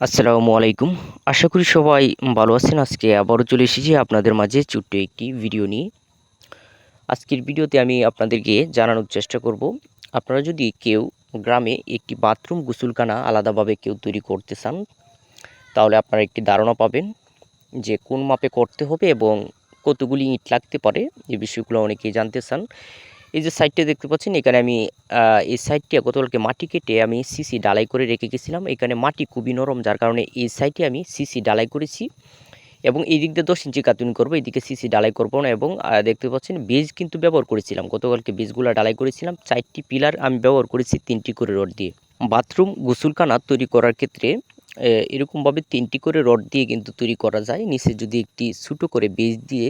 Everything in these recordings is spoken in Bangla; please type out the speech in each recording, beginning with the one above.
আসসালামু আলাইকুম। আশা করি সবাই ভালো আছেন। আজকে আবারও চলে এসেছি আপনাদের মাঝে ছোট্ট একটি ভিডিও নিয়ে। আজকের ভিডিওতে আমি আপনাদেরকে জানানোর চেষ্টা করব, আপনারা যদি কেউ গ্রামে একটি বাথরুম গোসলখানা আলাদাভাবে কেউ তৈরি করতে চান, তাহলে আপনারা একটি ধারণা পাবেন যে কোন মাপে করতে হবে এবং কতগুলি ইট লাগতে পারে। এই বিষয়গুলো অনেকেই জানতে চান। এই যে সাইডটা দেখতে পাচ্ছেন, এখানে আমি এই সাইডটা গতকালকে মাটি কেটে আমি সিসি ডালাই করে রেখে গেছিলাম। এখানে মাটি খুবই নরম, যার কারণে এই সাইডে আমি সিসি ডালাই করেছি। এবং এই দিক দিয়ে দশ ইঞ্চি কাতুনি করব এইদিকে সিসি ডালাই করব না। এবং দেখতে পাচ্ছেন বীজ কিন্তু ব্যবহার করেছিলাম। গতকালকে বীজগুলো ডালাই করেছিলাম। চারটি পিলার আমি ব্যবহার করেছি তিনটি করে রড দিয়ে। বাথরুম, গোসলখানা তৈরি করার ক্ষেত্রে এরকমভাবে তিনটি করে রড দিয়ে কিন্তু তৈরি করা যায়। নিচে যদি একটি ছোটো করে বীজ দিয়ে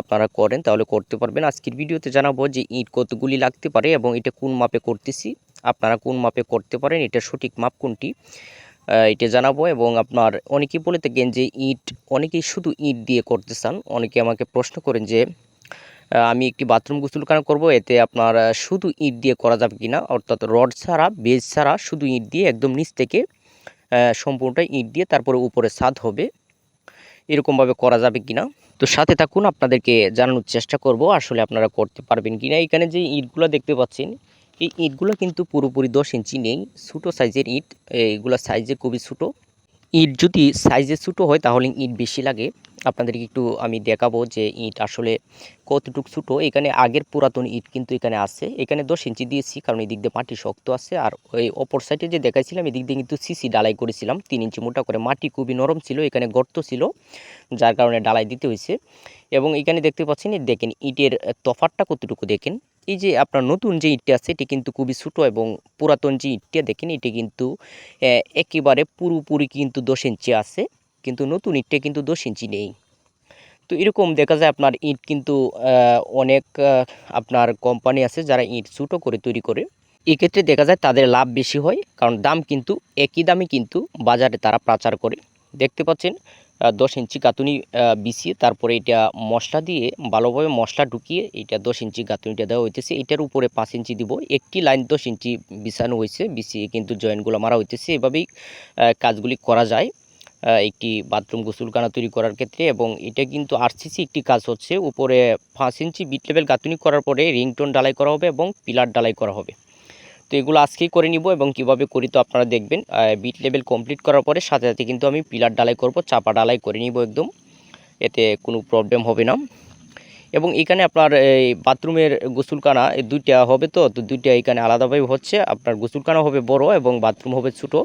আপনারা করেন, তাহলে করতে পারবেন। আজকের ভিডিওতে জানাব যে ইট কতগুলি লাগতে পারে এবং এটা কোন মাপে করতেছি, আপনারা কোন মাপে করতে পারেন, এটা সঠিক মাপ কোনটি এটা জানাব এবং আপনার অনেকেই বলে থাকেন যে ইট, অনেকেই শুধু ইট দিয়ে করতে চান, অনেকে আমাকে প্রশ্ন করেন যে আমি একটি বাথরুম গোসলখানা করব, এতে আপনার শুধু ইট দিয়ে করা যাবে কি না অর্থাৎ রড ছাড়া, বেজ ছাড়া শুধু ইট দিয়ে, একদম নিচ থেকে সম্পূর্ণটা ইট দিয়ে, তারপরে উপরে ছাদ হবে, এরকমভাবে করা যাবে কিনা। তো সাথে থাকুন, আপনাদেরকে জানানোর চেষ্টা করব, আসলে আপনারা করতে পারবেন কি না এখানে যে ইটগুলো দেখতে পাচ্ছেন, এই ইটগুলো কিন্তু পুরোপুরি দশ ইঞ্চি নেই, ছোটো সাইজের ইট এইগুলো সাইজে খুবই ছোটো। ইট যদি সাইজে ছোটো হয়, তাহলে ইট বেশি লাগে। আপনাদেরকে একটু আমি দেখাবো যে ইট আসলে কতটুকু ছোটো। এখানে আগের পুরাতন ইট কিন্তু এখানে আছে। এখানে দশ ইঞ্চি দিয়েছি, কারণ এই দিক দিয়ে মাটি শক্ত আছে। আর ওই অপর সাইডে যে দেখাইছিলাম, এদিক দিয়ে কিন্তু সিসি ডালাই করেছিলাম। তিন ইঞ্চি মোটা করে মাটি খুবই নরম ছিল, এখানে গর্ত ছিল, যার কারণে ডালাই দিতে হয়েছে। এবং এখানে দেখতে পাচ্ছেন দেখেন, ইটের তফাতটা কতটুকু দেখেন। এই যে আপনার নতুন যে ইটটা আছে, এটি কিন্তু খুবই ছোটো এবং পুরাতন যে ইটটা, দেখেন, এটি কিন্তু একেবারে পুরোপুরি কিন্তু দশ ইঞ্চি আছে। কিন্তু নতুন ইটটা কিন্তু দশ ইঞ্চি নেই। তো এরকম দেখা যায় আপনার ইট কিন্তু অনেক আপনার কোম্পানি আছে যারা ইট ছোটো করে তৈরি করে। এক্ষেত্রে দেখা যায় তাদের লাভ বেশি হয়, কারণ দাম কিন্তু, একই দামে কিন্তু বাজারে তারা প্রচার করে। দেখতে পাচ্ছেন দশ ইঞ্চি গাঁথুনি বিছিয়ে তারপরে এটা মশলা দিয়ে ভালোভাবে মশলা ঢুকিয়ে এটা দশ ইঞ্চি গাঁথুনিটা দেওয়া হইতেছে। এটার উপরে পাঁচ ইঞ্চি দিব। একটি লাইন দশ ইঞ্চি বিছানো হয়েছে বিছিয়ে কিন্তু জয়েন্টগুলো মারা হইতেছে। এভাবেই কাজগুলি করা যায়। একটি বাথরুম গোসলখানা তৈরি করার ক্ষেত্রে এবং এটা কিন্তু আরসিসি একটি কাজ হচ্ছে, উপরে পাঁচ ইঞ্চি বিট লেভেল গাঁথুনি করার পরে রিংটোন ডালাই করা হবে এবং পিলার ডালাই করা হবে। তো এগুলো আজকেই করে নিব এবং কীভাবে করি তো আপনারা দেখবেন বিট লেভেল কমপ্লিট করার পরে সাথে সাথে কিন্তু আমি পিলার ডালাই করব, চাপা ডালাই করে নিব একদম, এতে কোনো প্রবলেম হবে না। এবং এখানে আপনার এই বাথরুমের গোসলখানা দুইটা হবে তো তো দুইটা এখানে আলাদাভাবে হচ্ছে, আপনার গোসলখানা হবে বড় এবং বাথরুম হবে ছোটো।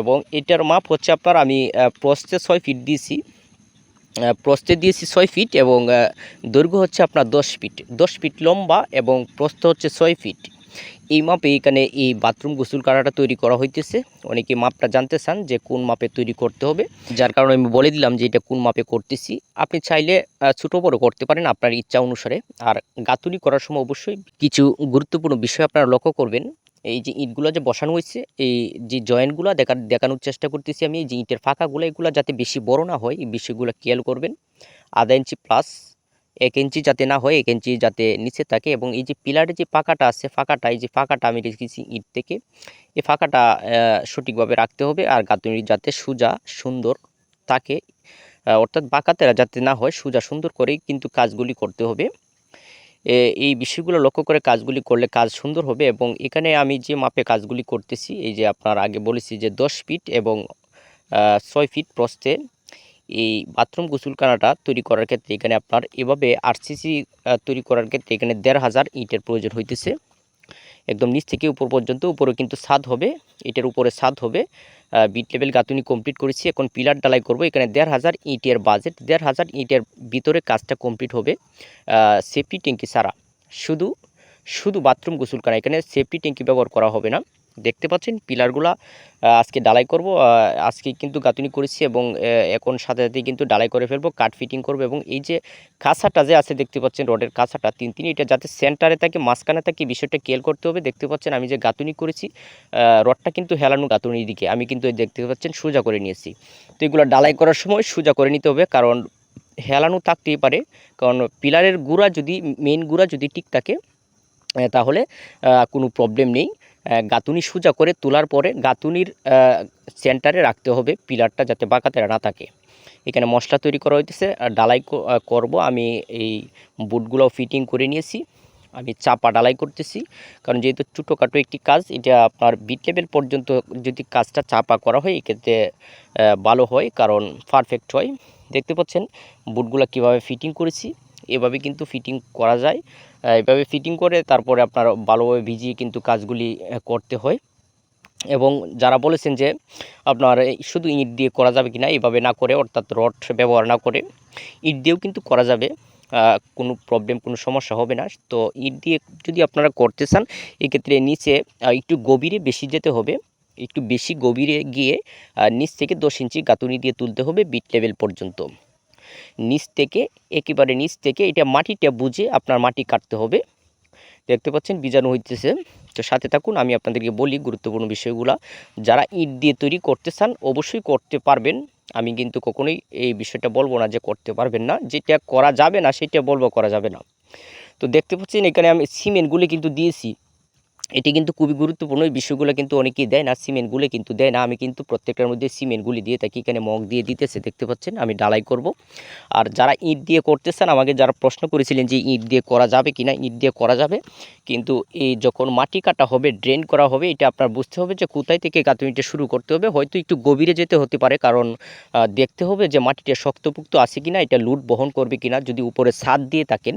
এবং এটার মাপ হচ্ছে আপনার আমি প্রস্থে ছয় ফিট দিয়েছি। প্রস্থে দিয়েছি ছয় ফিট এবং দৈর্ঘ্য হচ্ছে আপনার দশ ফিট দশ ফিট লম্বা এবং প্রস্থ হচ্ছে ছয় ফিট এই মাপে এখানে এই বাথরুম গোসল কারাটা তৈরি করা হইতেছে। অনেকে মাপটা জানতে চান যে কোন মাপে তৈরি করতে হবে। যার কারণে আমি বলে দিলাম যে এটা কোন মাপে করতেছি। আপনি চাইলে ছোটো বড়ো করতে পারেন আপনার ইচ্ছা অনুসারে। আর গাঁথুনি করার সময় অবশ্যই কিছু গুরুত্বপূর্ণ বিষয় আপনারা লক্ষ্য করবেন। এই যে ইটগুলো যে বসানো হয়েছে, এই যে জয়েন্টগুলো দেখা, দেখানোর চেষ্টা করতেছি আমি, এই যে ইটের ফাঁকাগুলো, এগুলো যাতে বেশি বড় না হয়, এই বিষয়গুলো খেয়াল করবেন। আধা ইঞ্চি প্লাস এক ইঞ্চি যাতে না হয়, এক ইঞ্চি যাতে নিচে থাকে এবং এই যে পিলারের যে ফাঁকাটা আছে, ফাঁকাটা, এই যে ফাঁকাটা আমি রেখেছি ইট থেকে, এই ফাঁকাটা সঠিকভাবে রাখতে হবে আর গাঁথুনি যাতে সোজা, সুন্দর থাকে। অর্থাৎ বাঁকাতেরা যাতে না হয়, সোজা সুন্দর করেই কিন্তু কাজগুলি করতে হবে। এই বিষয়গুলো লক্ষ্য করে কাজগুলি করলে কাজ সুন্দর হবে এবং এখানে আমি যে মাপে কাজগুলি করতেছি, এই যে আপনার আগে বলেছি যে দশ ফিট এবং ছয় ফিট প্রস্থে এই বাথরুম গোসলখানাটা তৈরি করার ক্ষেত্রে এখানে আপনার এভাবে আরসিসি তৈরি করার ক্ষেত্রে এখানে দেড় হাজার ইটের প্রয়োজন হইতেছে। একদম নিচ থেকে উপর পর্যন্ত, উপরে কিন্তু স্বাদ হবে, এটার উপরে স্বাদ হবে। বিট লেভেল গাঁথুনি কমপ্লিট করেছি, এখন পিলার ডালাই করব। এখানে দেড় হাজার ইটের বাজেট দেড় হাজার ইটের ভিতরে কাজটা কমপ্লিট হবে। সেফটি ট্যাঙ্কি ছাড়া। শুধু শুধু বাথরুম গোসলখানা এখানে সেফটি ট্যাঙ্কি ব্যবহার করা হবে না। দেখতে পাচ্ছেন পিলারগুলা আজকে ডালাই করব আজকে কিন্তু গাঁথুনি করেছি এবং এখন সাথে সাথে কিন্তু ডালাই করে ফেলব কাট ফিটিং করব এবং এই যে কাঁচাটা যে আছে দেখতে পাচ্ছেন রডের কাঁচাটা তিন তিন, এটা যাতে সেন্টারে থাকে, মাঝখানে থাকে, বিষয়টা খেয়াল করতে হবে। দেখতে পাচ্ছেন আমি যে গাঁথুনি করেছি রডটা কিন্তু হেলানো গাঁথুনির দিকে, আমি কিন্তু দেখতে পাচ্ছেন সোজা করে নিয়েছি। তো এগুলো ডালাই করার সময় সোজা করে নিতে হবে, কারণ হেলানো থাকতেই পারে, কারণ পিলারের গুঁড়া যদি মেন গুঁড়া যদি ঠিক থাকে তাহলে কোনো প্রবলেম নেই। গাঁথুনি সোজা করে তোলার পরে গাঁথুনির সেন্টারে রাখতে হবে পিলারটা যাতে বাঁকাতে না থাকে। এখানে মশলা তৈরি করা হইতেছে। আর ডালাই করব। আমি এই বুটগুলো ফিটিং করে নিয়েছি। আমি চাপা ডালাই করতেছি। কারণ যেহেতু ছোটোখাটো একটি কাজ, এটা আপনার বিট লেভেল পর্যন্ত যদি কাজটা চাপা করা হয়, এক্ষেত্রে ভালো হয়। কারণ পারফেক্ট হয়। দেখতে পাচ্ছেন, বুটগুলো কীভাবে ফিটিং করেছি। এভাবে কিন্তু ফিটিং করা যায়। এভাবে ফিটিং করে তারপরে আপনার ভালোভাবে ভিজিয়ে কিন্তু কাজগুলি করতে হয়। এবং যারা বলেছেন যে আপনার শুধু ইট দিয়ে করা যাবে কি না এভাবে না করে, অর্থাৎ রড ব্যবহার না করে, ইট দিয়েও কিন্তু করা যাবে। কোনো প্রবলেম কোনো সমস্যা হবে না। তো ইট দিয়ে যদি আপনারা করতে চান, এক্ষেত্রে নিচে একটু গভীরে বেশি যেতে হবে। একটু বেশি গভীরে গিয়ে নিচ থেকে দশ ইঞ্চি গাঁথুনি দিয়ে তুলতে হবে বিট লেভেল পর্যন্ত। নিচ থেকে, একেবারে নিচ থেকে, এটা মাটিটা বুঝে আপনার মাটি কাটতে হবে। দেখতে পাচ্ছেন, বীজাণু হইতেছে। তো সাথে থাকুন, আমি আপনাদেরকে বলি গুরুত্বপূর্ণ বিষয়গুলা। যারা ইট দিয়ে তৈরি করতে চান, অবশ্যই করতে পারবেন। আমি কিন্তু কখনোই এই বিষয়টা বলব না যে করতে পারবেন না। যেটা করা যাবে না, সেটা বলব করা যাবে না। তো দেখতে পাচ্ছেন, এখানে আমি সিমেন্টগুলি কিন্তু দিয়েছি। এটি কিন্তু খুবই গুরুত্বপূর্ণ। এই বিষয়গুলো কিন্তু অনেকেই দেয় না, সিমেন্টগুলো কিন্তু দেয় না। আমি কিন্তু প্রত্যেকটার মধ্যে সিমেন্টগুলি দিয়ে থাকি, এখানে মগ দিয়ে দিতেছে, দেখতে পাচ্ছেন? আমি ডালাই করব। আর যারা ইট দিয়ে করতেছেন আমাকে যারা প্রশ্ন করেছিলেন যে ইট দিয়ে করা যাবে কি না ইট দিয়ে করা যাবে। কিন্তু এই যখন মাটি কাটা হবে, ড্রেন করা হবে, এটা আপনার বুঝতে হবে যে কোথায় থেকে গাঁথনিটা শুরু করতে হবে। হয়তো একটু গভীরে যেতে হতে পারে, কারণ দেখতে হবে যে মাটিটা শক্তপুক্ত আছে কি না এটা লুট বহন করবে কি না যদি উপরে ছাদ দিয়ে থাকেন,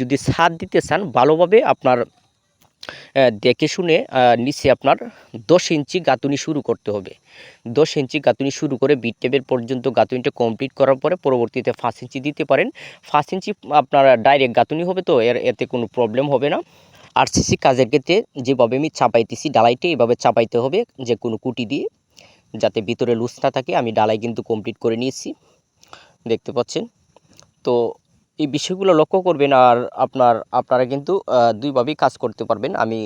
যদি ছাদ দিতে চান, ভালোভাবে আপনার দেখে শুনে নিচে আপনার দশ ইঞ্চি গাঁথুনি শুরু করতে হবে। দশ ইঞ্চি গাঁথুনি শুরু করে বিট টেবিল পর্যন্ত গাঁথুনিটা কমপ্লিট করার পরে পরবর্তীতে পাঁচ ইঞ্চি দিতে পারেন। পাঁচ ইঞ্চি আপনার ডাইরেক্ট গাঁথুনি হবে তো, এর, এতে কোনো প্রবলেম হবে না। আরসিসি কাজের ক্ষেত্রে যেভাবে আমি চাপাইতেছি ডালাইতে এভাবে চাপাইতে হবে, যে কোনো কুটি দিয়ে, যাতে ভিতরে লুজ না থাকে। আমি ডালাই কিন্তু কমপ্লিট করে নিয়েছি। দেখতে পাচ্ছেন? তো এই বিষয়গুলো লক্ষ্য করবেন আর আপনার, আপনারা কিন্তু দুইভাবেই কাজ করতে পারবেন। আমি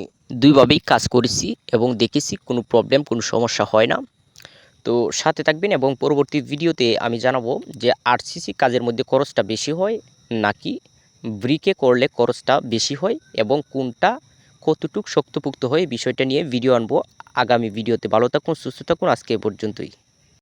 দুইভাবেই কাজ করেছি এবং দেখেছি কোনো প্রবলেম কোনো সমস্যা হয় না। তো সাথে থাকবেন এবং পরবর্তী ভিডিওতে আমি জানাব যে আরসিসি কাজের মধ্যে খরচটা বেশি হয় নাকি ব্রিকে করলে খরচটা বেশি হয় এবং কোনটা কতটুক শক্তপুক্ত হয় বিষয়টা নিয়ে ভিডিও আনব। আগামী ভিডিওতে ভালো থাকুন, সুস্থ থাকুন। আজকে পর্যন্তই।